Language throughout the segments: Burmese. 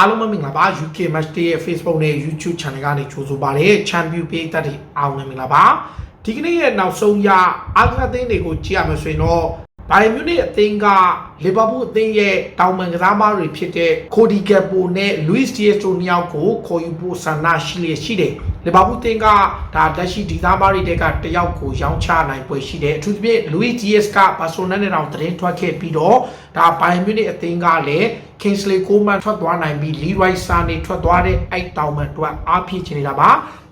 အားလုံးပဲမင်္ဂလာပါ UK Match Day ရဲ့ Facebook နဲ့ YouTube Channel ကနေကြိုဆိုပါရစေ Champion ပေးသက်တဲ့အားလုံးပဲမင်္ဂလာပါဒီကနေ့ရဲ့နောက်ဆုံးရအားကစားအသင်းတွေကိုကြည့်ရမယ်ဆိုရင်တော့ဘိုင်မြူနစ်အသင်းကလီဗာပူးအသင်းရဲ့တောင်ပန်ကစားသမားတွေဖြစ်တဲ့ကိုဒီကက်ပိုနဲ့လူးစ်ဒီယက်စ်တို့နှစ်ယောက်ကိုခေါ်ယူဖို့ဆန္ဒရှိလျက်ရှိတယ် လီဗာပူးအသင်းကဒါလက်ရှိဒီသားမားတွေတဲကတယောက်ကိုရောင်းချနိုင်ပွဲရှိတယ်အထူးသဖြင့်လူးစ်ဒီယက်စ်ကဘာဆိုနာနဲ့တောင်သတင်းထွက်ခဲ့ပြီးတော့ဒါဘိုင်မြူနစ်အသင်းကလည်း Kingsley Coman ထွက်သွားနိုင်ပြီး Leroy Sané ထွက်သွားတဲ့အဲ့တောင်မှန်အတွက်အားဖြည့်ချင်နေတာပါ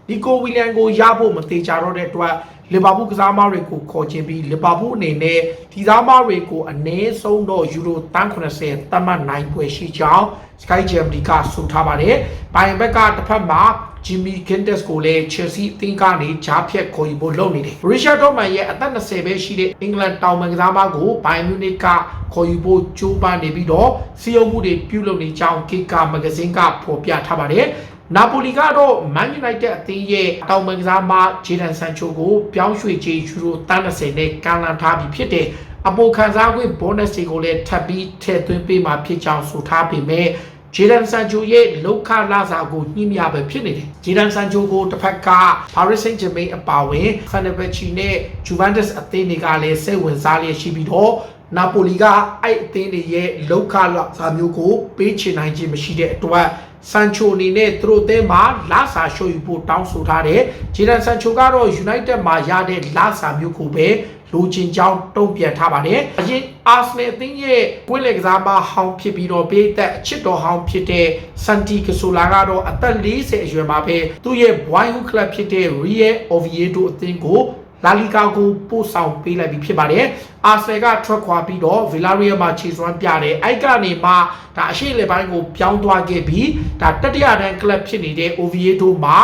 နီကိုဝီလျံကိုရဖို့မသေးကြတော့တဲ့အတွက် လီဗာပူးကစားသမားတွေကိုခေါ်ချင်ပြီးလီဗာပူးအနေနဲ့ဒီသားမားတွေကိုအနည်းဆုံးတော့ယူရိုတန်း80သတ်မှတ်နိုင်ပွဲရှိကြောင်း Sky Germany ကဆိုထားပါတယ်။ဘိုင်ဘက်ကတစ်ဖက်မှာ Jimmy Gindes ကိုလည်း Chelsea အသင်းကနေဂျားဖြတ်ခေါ်ယူဖို့လုပ်နေတယ်။ Richard Dortmund ရဲ့အသက်20ပဲရှိတဲ့အင်္ဂလန်တောင်ပန်ကစားသမားကို Bayern Munich ကခေါ်ယူဖို့ကြိုးပမ်းနေပြီးတော့စီယုံမှုတွေပြုလုပ်နေကြောင်း Kika Magazine ကဖော်ပြထားပါတယ်။ နာပိုလီကတော့ Man United အသင်းရဲ့တောင်ပန်ကစားသမားဂျေဒန်ဆန်ချိုကိုပြောင်းရွှေ့ခြင်းယူရို30နဲ့ကန်လန်ထားပြီးဖြစ်တယ်။အပေါ်ခံစား권ဘောနက်တွေကိုလည်းထပ်ပြီးထည့်သွင်းပေးမှာဖြစ်ကြောင်းဆိုထားပေမဲ့ဂျေဒန်ဆန်ချိုရဲ့လောက်ခလာစာကိုညှိမြပဲဖြစ်နေတယ်ဂျေဒန်ဆန်ချိုကိုတစ်ဖက်က Paris Saint-Germain အပါအဝင် Fenerbahce နဲ့ Juventus အသင်းတွေကလည်းစိတ်ဝင်စားလျက်ရှိပြီးတော့နာပိုလီကအဲ့အသင်းတွေရဲ့လောက်ခလာစာမျိုးကိုပေးချင်နိုင်ခြင်းမရှိတဲ့အတွက် ဆန်ချိုအနေနဲ့သူတို့အသင်းမှာလာစာရှုံယူဖို့တောင်းဆိုထားတယ်ဂျေဒန်ဆန်ချိုကတော့ United မှာရတဲ့လာစာမျိုးကိုပဲလိုချင်ကြောင်းတုံ့ပြန်ထားပါတယ်။အရင်အာဆနယ်အသင်းရဲ့ကွင်းလက်ကစားမဟောင်းဖြစ်ပြီးတော့ဘေးသက်အချစ်တော်ဟောင်းဖြစ်တဲ့ဆန်တီကဆိုလာကတော့အသက်40အရွယ်မှာပဲသူ့ရဲ့ Boyhood Club ဖြစ်တဲ့ Real Oviedo အသင်းကို လာလီဂါကိုပို့ဆောင်ပေးလိုက်ပြီးဖြစ်ပါတယ်။အာဆယ်ကထွက်ခွာပြီးတော့ Villarreal မှာခြေစွမ်းပြတယ်။အဲ့ကနေမှဒါအရှိလေပိုင်းကိုပြောင်းသွားခဲ့ပြီးဒါတတိယတန်းကလပ်ဖြစ်နေတဲ့ Oviedo မှာ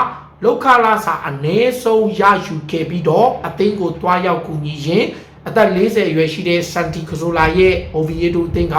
လောက်ခလာစာအ ਨੇ ဆုံးရယူခဲ့ပြီးတော့အသင်းကိုတွားရောက်ကူညီရင်အသက်40အရွယ်ရှိတဲ့ဆန်တီကဆိုလာရဲ့ Oviedo အသင်းက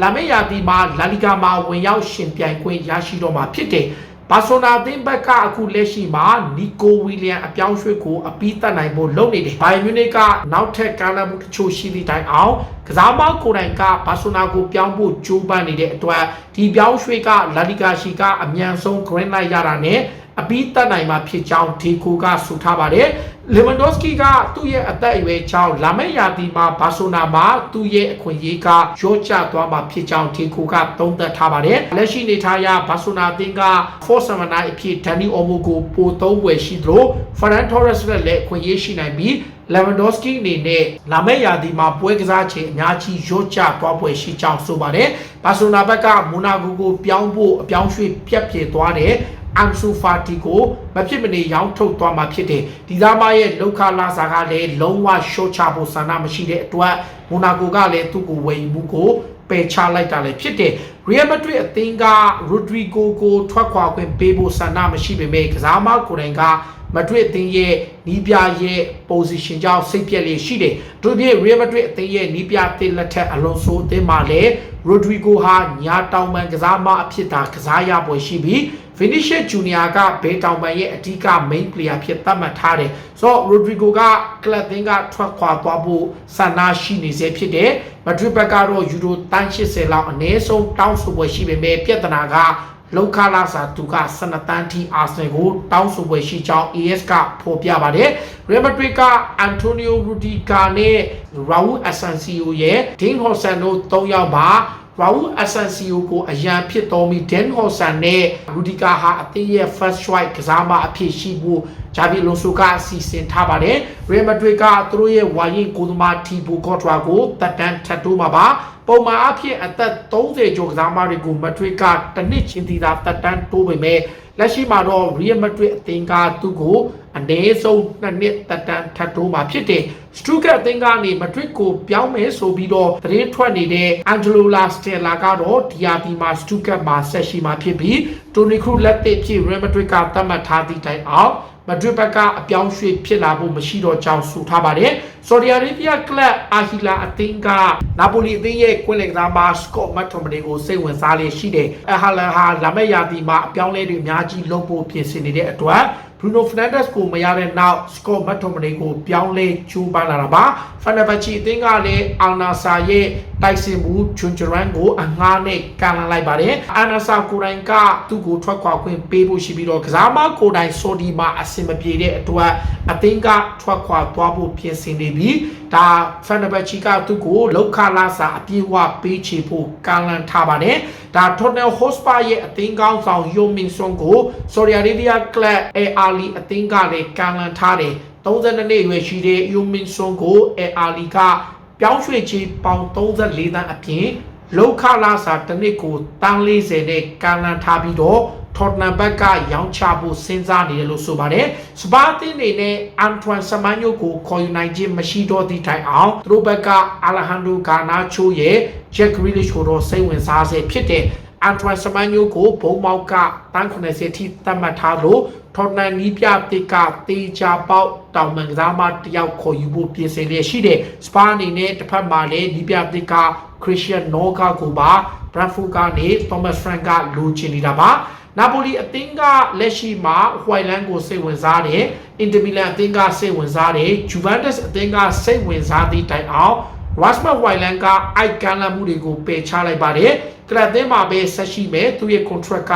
လာမယ့်ရာသီမှာလာလီဂါမှာဝင်ရောက်ရှင်ပြိုင်ခွင့်ရရှိတော့မှာဖြစ်တယ်။ ဘာဆိုနာအသင်းဘက်ကအခုလက်ရှိမှာနီကိုဝီလျံအပြောင်းရွှေ့ကိုအပီးတတ်နိုင်ဖို့လုပ်နေတယ်။ဘိုင်မြူနစ်ကနောက်ထပ်ကမ်းလှမ်းမှုတချို့ရှိသည့်တိုင်အောင်ကစားမကိုယ်တိုင်ကဘာဆိုနာကိုပြောင်းဖို့ကြိုးပမ်းနေတဲ့အတွက်ဒီပြောင်းရွှေ့ကလာလီဂါရှိကအမြန်ဆုံး green light ရတာနဲ့ အပြီးတတ်နိုင်မှာဖြစ်ကြောင်းဒီကိုကဆိုထားပါတယ်လီမန်ဒိုစကီကသူ့ရဲ့အသက်အရွယ်ကြောင့်လာမယ့်ရာသီမှာဘာဆိုနာမှာသူ့ရဲ့အခွင့်အရေးကရောကျသွားမှာဖြစ်ကြောင်းဒီကိုကသုံးသပ်ထားပါတယ်လက်ရှိနေထားရဘာဆိုနာအသင်းက Force 79အဖြစ်ဒန်နီအော်မိုကိုပိုသုံးဝယ်ရှိသလို Ferran Torres နဲ့လည်းအခွင့်အရေးရှိနိုင်ပြီး Lewandowski အနေနဲ့လာမယ့်ရာသီမှာပွဲကစားချိန်အများကြီးရော့ကျသွားပွဲရှိကြောင်းဆိုပါတယ်။ဘာဆိုနာဘက်ကမိုနာဂိုကိုပြောင်းဖို့အပြောင်းရွှေ့ပြက်ပြဲသွားတဲ့ အန်ဆူဖာတီကိုမဖြစ်မနေရောင်းထုတ်သွားမှာဖြစ်တယ်ဒီသားမရဲ့လောက်ခလာစာကလည်းလုံးဝရှော့ချဖို့ဆန္ဒမရှိတဲ့အတွက်မိုနာကိုကလည်းသူ့ကိုဝယ်ယူမှုကိုပယ်ချလိုက်တာလည်းဖြစ်တယ်ရီယယ်မက်ဒရစ်အသင်းကရိုဒရီဂိုကိုထွက်ခွာခွင့်ပေးဖို့ဆန္ဒမရှိပေမဲ့ကစားမကိုယ်တိုင်ကမဒရစ်အသင်းရဲ့နီးပြရဲ့ position ကြောင့်စိတ်ပြက်လေးရှိတယ်။တို့ပြည့် Real Madrid အသင်းရဲ့နီးပြအသင်းလက်ထက်အလွန်ဆိုအသင်းမှာလည်း Rodrigo ဟာညာတောင်ပန်ကစားမအဖြစ်သာကစားရပွဲရှိပြီး Vinicius Junior ကဘေးတောင်ပန်ရဲ့အဓိက main player ဖြစ်သတ်မှတ်ထားတယ်။ဆိုတော့ Rodrigo က club သင်းကထွက်ခွာသွားဖို့ဆန္ဒရှိနေစေဖြစ်တယ်။ Madrid ဘက်ကတော့ယူရိုတန်း80လောက်အနည်းဆုံးတောင်းဆိုပွဲရှိပေမဲ့ပြဿနာက လောက်ခလာစာသူက12တန်းထိအာဆနယ်ကိုတောင်းဆိုပွဲရှိကြောင်း AS ကဖော်ပြပါတယ်။ Real Madrid ကအန်တိုနီယိုရူဒီကာနဲ့ရာဦးအဆန်စီယိုရဲ့ဒင်းဟော်ဆန်တို့၃ယောက်ပါရာဦးအဆန်စီယိုကိုအရန်ဖြစ်တော်မီဒန်ဟော်ဆန်နဲ့ရူဒီကာဟာအသင်းရဲ့ first choice ကစားမအဖြစ်ရှိဖို့ဂျာဗီလိုဆိုကအစီအစဉ်ထားပါတယ်။ Real Madrid ကသူတို့ရဲ့ဝါရင်ကိုသမားတီဘိုကော့ထရာကိုတက်တန်းထပ်တိုးမှာပါ။ ပုံမှန်အဖြစ်အသက်30ကျော်ကစားမတွေကိုမက်ဒရစ်ကတနစ်ချင်းတီသာတက်တန်းတိုးပေမဲ့လက်ရှိမှာတော့ Real Madrid အသင်းကသူ့ကို အနည်းဆုံးနှစ်နှစ်တက်တန်းထပ်တိုးမှာဖြစ်တယ်။ Stuttgart အသင်းကနေ Madrid ကိုပြောင်းမယ်ဆိုပြီးတော့သတင်းထွက်နေတဲ့ Angelo La Stella ကတော့ဒီယာဒီမှာ Stuttgart မှာဆက်ရှိမှာဖြစ်ပြီး Toni Kroos လက်သစ်ဖြစ် Real Madrid ကသတ်မှတ်ထားသည့်တိုင်အောင်မဒရစ်ဘက်ကအပြောင်းရွှေ့ဖြစ်လာဖို့မရှိတော့ကြောင်းဆိုထားပါတယ်။ဆော်ဒီအာရေဗျကလပ်အာဟီလာအသင်းကနာပိုလီအသင်းရဲ့ကွင်းလက်ကစားမစကော့မတ်တိုမနီကိုစိတ်ဝင်စားလျက်ရှိတယ်။အဟာလန်ဟာလာမယ့်ရာသီမှာအပြောင်းလဲတွေအများကြီးလုပ်ဖို့ပြင်ဆင်နေတဲ့အတွက် Bruno Fernandes ကိုမရတဲ့နောက် Scott McTominay ကိုပြောင်းလဲကြိုးပမ်းလာတာပါ Fenerbahce အသင်းကလည်းအာနာဆာရဲ့တိုက်စစ်မှုချွန်ချရန်ကိုအငှားနဲ့ကန်လာလိုက်ပါတယ်အာနာဆာကိုယ်တိုင်ကသူ့ကိုထွက်ခွာခွင့်ပေးဖို့ရှိပြီးတော့ကစားမကိုယ်တိုင်ဆော်ဒီမှာအဆင်မပြေတဲ့အတွက်အသင်းကထွက်ခွာသွားဖို့ပြင်ဆင်နေပြီးဒါ Fenerbahce ကသူ့ကိုလောက်ခလာစာအပြေးဝပေးချေဖို့ကန်လန်ထားပါတယ်ဒါ Tottenham Hotspur ရဲ့အသင်းကောင်းဆောင်ယိုမင်ဆွန်ကို Saudi Arabia Club Al အသင်းကလည်းကန်လန်ထားတယ်32နှစ်အရွယ်ရှိတဲ့ယိုမင်ဆွန်ကို Al ကပြောင်းရွှေ့ချေပေါင်34တန်းအပြင်လောက်ခလာစာတစ်နှစ်ကိုတန်း40နဲ့ကန်လန်ထားပြီးတော့ Tottenham ဘက်ကရောင်းချဖို့စဉ်းစားနေတယ်လို့ဆိုပါတယ်။စပါးတင်နေနဲ့ Antoine Semenyo ကိုခေါ်ယူနိုင်ခြင်းမရှိတော့သည့်တိုင်အောင်သူတို့ဘက်က Alejandro Garnacho ရဲ့ Jack Grealish ကိုတော့စိတ်ဝင်စားစေဖြစ်တဲ့ Antoine Semenyo ကိုဘုံမောက်ကတန်း90ထိသတ်မှတ်ထားလို့ Tottenham နီးပြတစ်ကတေချာပေါက်တောင်မန်ကစားမတယောက်ခေါ်ယူဖို့ပြင်ဆင်လျက်ရှိတဲ့ Spa အနေနဲ့တစ်ဖက်မှာလည်းနီးပြတစ်က Christian Noga ကိုပါ Brentford ကနေ Thomas Frank ကလိုချင်နေတာပါနာပိုလီအသင်းကလက်ရှိမှာဟွိုင်လန်ကိုစိတ်ဝင်စားတယ်အင်တာမီလန်အသင်းကစိတ်ဝင်စားတယ်ဂျူဗန်တက်စ်အသင်းကစိတ်ဝင်စားသည့်တိုင်အောင် Rasmus Hojlund ကအိုက်ကန်လာမှုတွေကိုပယ်ချလိုက်ပါတယ်ကလပ်အသင်းမှာပဲဆက်ရှိမယ်သူရဲ့ contract က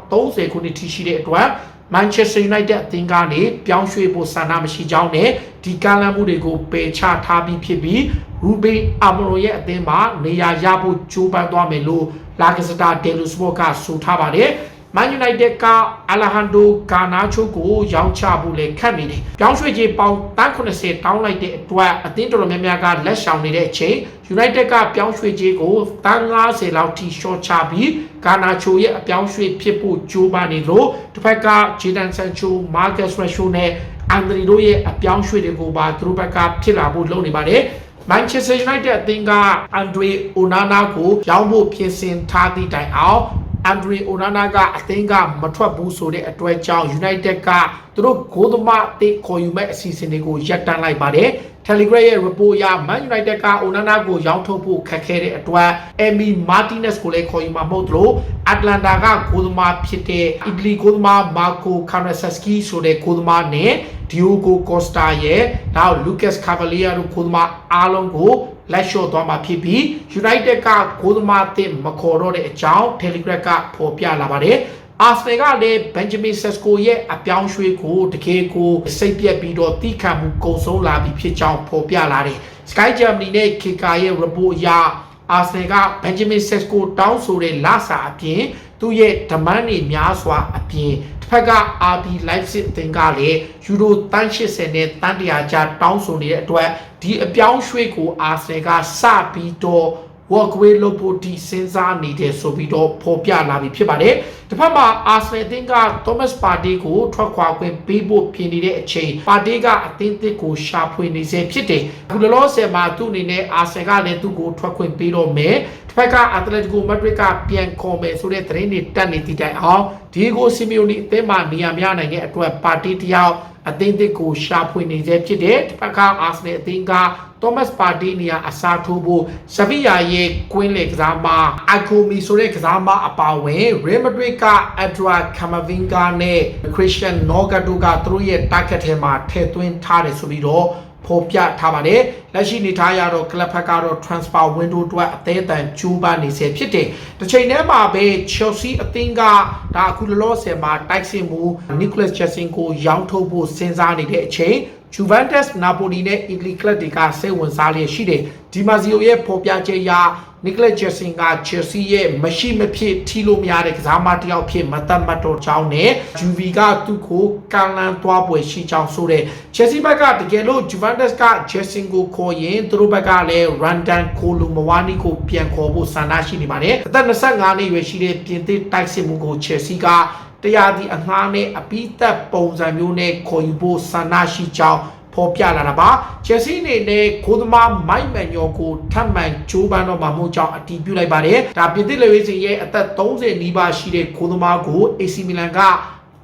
2030ခုနှစ်ထိရှိတဲ့အတွက် Manchester United အသင်းကနေပြောင်းရွှေ့ဖို့ဆန္ဒမရှိကြောင်းနဲ့ဒီကမ်းလှမ်းမှုတွေကိုပယ်ချထားပြီးဖြစ်ပြီး Ruben Amorim ရဲ့အသင်းမှာနေရာရဖို့ကြိုးပမ်းသွားမယ်လို့ La Gazzetta dello Sport ကဆိုထားပါတယ်။ Man United က Alejandro Garnacho ကိုရောင်းချဖို့လည်းခက်နေတယ်။ပြောင်းရွှေ့ခြင်းပေါင်း190တောင်းလိုက်တဲ့အတွက်အသင်းတော်တော်များများကလက်ရှောင်နေတဲ့အချိန် United ကပြောင်းရွှေ့ခြင်းကို150လောက်ထိရှော့ချပြီး Garnacho ရဲ့အပြောင်းရွှေ့ဖြစ်ဖို့ကြိုးပမ်းနေလို့တစ်ဖက်က Jadon Sancho, Marcus Rashford နဲ့ Andri တို့ရဲ့အပြောင်းရွှေ့တွေကိုပါသူတို့ဘက်ကဖြစ်လာဖို့လုပ်နေပါတယ်။ Manchester United အသင်းကအန်ဒရီအိုနာနာကိုရောင်းဖို့ပြင်ဆင်ထားသည့်တိုင်အောင် အန်ဒရီအိုနာနာကအသင်းကမထွက်ဘူးဆိုတဲ့အတွက်ကြောင့် United ကသူတို့ဂိုးသမားအသင်းခေါ်ယူမဲ့အစီအစဉ်တွေကိုရပ်တန့်လိုက်ပါတယ် Telegram ရဲ့ report အရ Man United ကအိုနာနာကိုရောင်းထုတ်ဖို့ခက်ခဲတဲ့အတွက် Emi Martinez ကိုလည်းခေါ်ယူမှာမဟုတ်သလို Atlanta ကဂိုးသမားဖြစ်တဲ့အီတလီဂိုးသမား Marco Carnesecchi ဆိုတဲ့ဂိုးသမားနဲ့ Diogo Costa ရဲ့နောက် Lucas Cavalier တို့ဂိုးသမားအားလုံးကိုလက်လျှော့သွားမှာဖြစ်ပြီး United ကဂိုးသမားအသစ်မခေါ်တော့တဲ့အကြောင်း Telegram ကဖော်ပြလာပါတယ်အာဆနယ်ကလည်းဘန်ဂျမင်ဆက်စကိုရဲ့အပြောင်းရွှေ့ကိုတကယ်ကိုစိတ်ပြက်ပြီးတော့တိခတ်မှုကုံဆုံးလာပြီဖြစ်ကြောင်းဖော်ပြလာတယ်။ Sky Germany နဲ့ KK ရဲ့ report အရအာဆနယ်ကဘန်ဂျမင်ဆက်စကိုတောင်းဆိုတဲ့လစာအပြင်သူ့ရဲ့ demand တွေများစွာအပြင်တစ် ဖက်က RB Leipzig အသင်းကလည်းယူရိုတန်း80နဲ့တန်း100ကျတောင်းဆိုနေတဲ့အတွက်ဒီအပြောင်းရွှေ့ကိုအာဆနယ်ကစပြီးတော့ walkway လုပ်ဖို့ဒီစဉ်းစားနေတယ်ဆိုပြီးတော့ဖော်ပြလာပြီဖြစ်ပါတယ်။တစ်ဖက်မှာ Arsenal အသင်းက Thomas Partey ကိုထွက်ခွာခွင့်ပေးဖို့ပြင်နေတဲ့အချိန် Partey ကအသင်းသစ်ကိုရှာဖွေနေစေဖြစ်တယ်။အခုလောလောဆယ်မှာသူ့အနေနဲ့ Arsenal ကလည်းသူ့ကိုထွက်ခွင့်ပေးတော့မယ်။တစ်ဖက်က Atletico Madrid ကပြန်ခေါ်မယ်ဆိုတဲ့သတင်းတွေတက်နေသည့်တိုင်အောင် Diego Simeone အသင်းမှာနေရာများနိုင်တဲ့အတွက် Partey တယောက်အသင်းသစ်ကိုရှာဖွေနေစေဖြစ်တယ်တစ်ဖက်က Arsenal အသင်းက Thomas Partey နေရာအစားထိုးဖို့ဆဗီယာရဲ့ကွင်းလေကစားမအကိုမီဆိုတဲ့ကစားမအပါဝင် Real Madrid က Adra Camavinga နဲ့ Christian Noga တို့ကသူတို့ရဲ့ target ထဲမှာထည့်သွင်းထားတယ်ဆိုပြီးတော့ဖော်ပြထားပါတယ်လက်ရှိနေထားရတော့ကလပ်ဖက်ကတော့ transfer window အတွက်အသေးအတန်ကျူးပန်းနေစေဖြစ်တယ်တစ်ချိန်တည်းမှာပဲ Chelsea အသင်းကဒါအခုလောလောဆယ်မှာတိုက်စစ်မှု Nicholas Jackson ကိုရောင်းထုတ်ဖို့စဉ်းစားနေတဲ့အချိန် Juventus Napoli နဲ့ Italy club တွေကစိတ်ဝင်စားလျက်ရှိတယ်ဒီမာဇီယိုရဲ့ဖော်ပြချက်အရ Nicholas Jackson က Chelsea ရဲ့မရှိမဖြစ်ထီလို့မရတဲ့ကစားမတစ်ယောက်ဖြစ်မသက်မတော်ကြောင်းနဲ့ Juve ကသူ့ကိုကန်လန်းသွားပွဲရှိကြောင်းဆိုတဲ့ Chelsea ဘက်ကတကယ်လို့ Juventus က Jackson ကိုခေါ်ရင်သူတို့ဘက်ကလည်း Randan Kolumawani ကိုပြန်ခေါ်ဖို့ဆန္ဒရှိနေပါတယ်အသက်25နှစ်အရွယ်ရှိတဲ့ပြင်သစ်တိုက်စစ်မှုကို Chelsea က တရားဒီအငှားနဲ့အပိသက်ပုံစံမျိုးနဲ့ခေါ်ယူဖို့ဆန္ဒရှိကြောင်းဖော်ပြလာတာပါချက်စီအနေနဲ့ကိုသမားမိုက်မန်ညောကိုထပ်မံဂျိုးပန်းတော့မှာမဟုတ်ကြောင်းအတည်ပြုလိုက်ပါတယ်ဒါပြင်သစ်လေဝေးစင်ရဲ့အသက်30နီးပါးရှိတဲ့ကိုသမားကို AC Milan က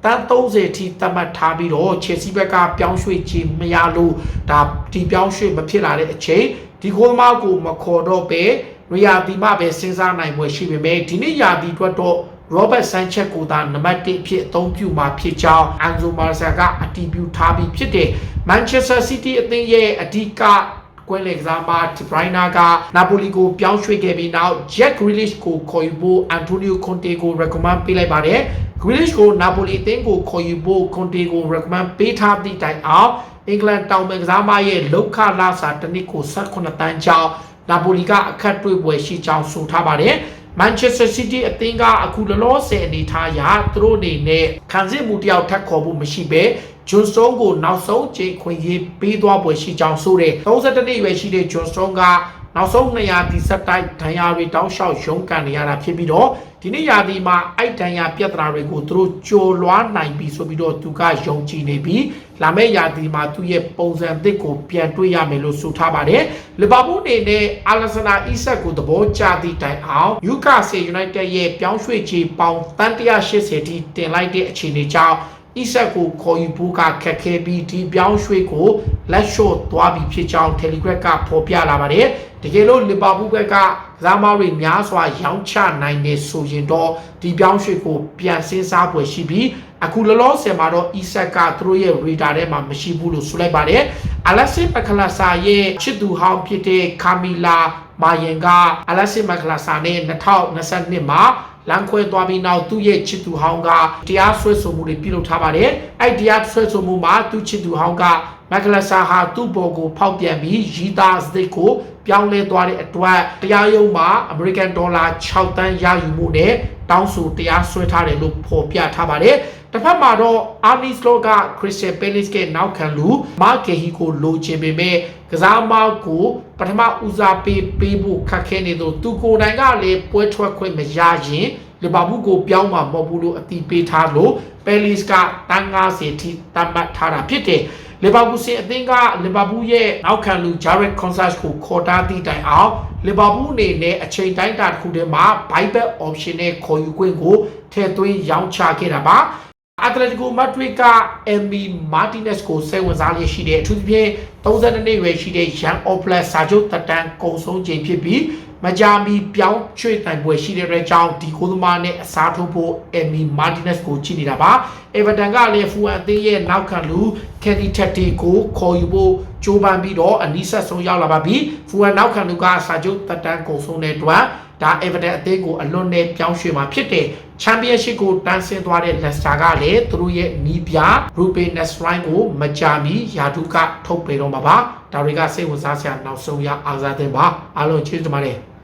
တန်း30ထိသတ်မှတ်ထားပြီးတော့ Chelsea ဘက်ကပြောင်းရွှေ့ခြင်းမရလို့ဒါဒီပြောင်းရွှေ့မဖြစ်လာတဲ့အချိန်ဒီကိုသမားကိုမခေါ်တော့ပဲရီယာဒီမှပဲစဉ်းစားနိုင်ွယ်ရှိပေမဲ့ဒီနေ့ယာဒီအတွက်တော့ Robert Sanchez ကိုသာနံပါတ်1အဖြစ်အသုံးပြုမှာဖြစ်ကြောင်း Anzo Marcia ကအတည်ပြုထားပြီးဖြစ်တယ် Manchester City အသင်းရဲ့အဓိကကွင်းလယ်ကစားမ De Bruyne ကနာပိုလီကိုပြောင်းရွှေ့ခဲ့ပြီးနောက် Jack Grealish ကိုခေါ်ယူဖို့ Antonio Conte ကို recommend ပေးလိုက်ပါတယ် Grealish ကိုနာပိုလီအသင်းကိုခေါ်ယူဖို့ Conte ကို recommend ပေးထားသည့်တိုင်အောင်အင်္ဂလန်တောင်ပိုင်းကစားမရဲ့လောက်ခလာစာတစ်နှစ်ကို18တန်းကြောင်းနာပိုလီကအခက်တွေ့ပွဲရှိကြောင်းဆိုထားပါတယ် Manchester City အသင်းကအခုလောလောဆယ်အနေထားအရသူတို့အနေနဲ့ခံစစ်မှုတယောက်ထပ်ခေါ်ဖို့မရှိဘဲဂျွန်စတုန်းကိုနောက်ဆုံးချိန်ခွင့်ရေးပေးသွားပွဲရှိကြောင်းဆိုတဲ့32နှစ်အရွယ်ရှိတဲ့ဂျွန်စတုန်းက နောက်ဆုံး200ဒီဆက်တိုက်ဒဏ်ရာတွေတောင်းလျှောက်ရုန်းကန်နေရတာဖြစ်ပြီးတော့ဒီနေ့ရာသီမှာအဲ့ဒဏ်ရာပြဿနာတွေကိုသူတို့ကြော်လွှားနိုင်ပြီဆိုပြီးတော့သူကယုံကြည်နေပြီးလာမယ့်ရာသီမှာသူ့ရဲ့ပုံစံသစ်ကိုပြန်တွေ့ရမယ်လို့ဆိုထားပါတယ်လီဗာပူးအနေနဲ့အာလက်ဆနာအီဆက်ကိုသဘောကျသည့်တိုင်အောင်ယူကာဆေယူနိုက်တက်ရဲ့ပြောင်းရွှေ့ခြေပေါင်တန်180ထိတင်လိုက်တဲ့အခြေအနေကြောင့်အီဆက်ကိုခေါ်ယူဖို့ကခက်ခဲပြီးဒီပြောင်းရွှေ့ကိုလက်လျှော့သွားပြီဖြစ်ကြောင်း Telegram ကဖော်ပြလာပါတယ် တကယ်လို့လီဗာပူးဘက်ကကစားမတွေများစွာရောင်းချနိုင်နေဆိုရင်တော့ဒီပြောင်းရွှေ့ကိုပြန်စင်းစားပွဲရှိပြီးအခုလောလောဆယ်မှာတော့အီဆက်ကသူတို့ရဲ့ radar ထဲမှာမရှိဘူးလို့ဆိုလိုက်ပါတယ်အလက်စစ်ပကလာစာရဲ့ချစ်သူဟောင်းဖြစ်တဲ့ကာမီလာမာယင်ကအလက်စစ်မကလာစာနဲ့2022မှာလမ်းခွဲသွားပြီးနောက်သူ့ရဲ့ချစ်သူဟောင်းကတရားစွဲဆိုမှုတွေပြုလုပ်ထားပါတယ်။အဲ့တရားစွဲဆိုမှုမှာသူ့ချစ်သူဟောင်းကမက်ကလဆာဟာသူ့ဘော်ကိုဖောက်ပြန်ပြီးရီတာစတစ်ကို ပြောင်းလဲသွားတဲ့အတွက်တရားရုံးမှာ American Dollar 6တန်းရယူမှုနဲ့တောင်းဆိုတရားစွဲထားတယ်လို့ဖော်ပြထားပါတယ်။တစ်ဖက်မှာတော့ Arnie Slot က Crystal Palace ကနောက်ခံလူမာကေဟီကိုလိုချင်ပေမဲ့ကစားမောက်ကိုပထမဦးစားပေးပေးဖို့ခက်ခဲနေသောသူကိုယ်တိုင်ကလည်းပွဲထွက်ခွင့်မရရင်လီဗာပူးကိုပြောင်းမှာမဟုတ်ဘူးလို့အတိပေးထားလို့ပဲလစ်ကတန်း90ထိတတ်မှတ်ထားတာဖြစ်တယ် လီဗာပူးစင်အသင်းကလီဗာပူးရဲ့နောက်ခံလူဂျာရက်ကွန်ဆတ်ကိုခေါ်တာသည့်တိုင်အောင်လီဗာပူးအနေနဲ့အချိန်တိုင်းတာတစ်ခုတည်းမှာ buyback option နဲ့ခေါ်ယူခွင့်ကိုထည့်သွင်းရောင်းချခဲ့တာပါအတလက်တီကိုမက်ဒရစ်ကအမ်မီမာတီနက်စ်ကိုစိတ်ဝင်စားလျက်ရှိတဲ့အထူးသဖြင့်32နှစ်ရွယ်ရှိတဲ့ရန်အော့ပလက်စာချုပ်တက်တန်းကုံဆုံးချိန်ဖြစ်ပြီး မကြာမီပြောင်းရွှေ့တိုင်ပွဲရှိတဲ့အတွက်ကြောင့်ဒီကိုသမားနဲ့အစားထိုးဖို့အမ်မီမာတီနက်စ်ကိုကြည့်နေတာပါအေဗာတန်ကလည်းဖူအန်အသင်းရဲ့နောက်ခံလူကန်ဒီတက်တီကိုခေါ်ယူဖို့ကြိုးပမ်းပြီးတော့အနီးဆက်ဆုံးရောက်လာပါပြီဖူအန်နောက်ခံလူကစာချုပ်တက်တန်းကုံဆုံးတဲ့အတွက် ဒါ Everton အသင်းကိုအလွန်နဲ့ပြောင်းရွှေ့มาဖြစ်တယ်။ Championship ကိုတန်းဆင်းသွားတဲ့ Leicester ကလည်းသူတို့ရဲ့နီးပြ Ruben Neves ကိုမကြာမီယာဒူကထုတ်ပေတော့မှာပါ။ဒါတွေကစိတ်ဝင်စားစရာနောက်ဆုံးရအားစားတဲ့ပါ။အားလုံးကျေးဇူးတင်ပါတယ်။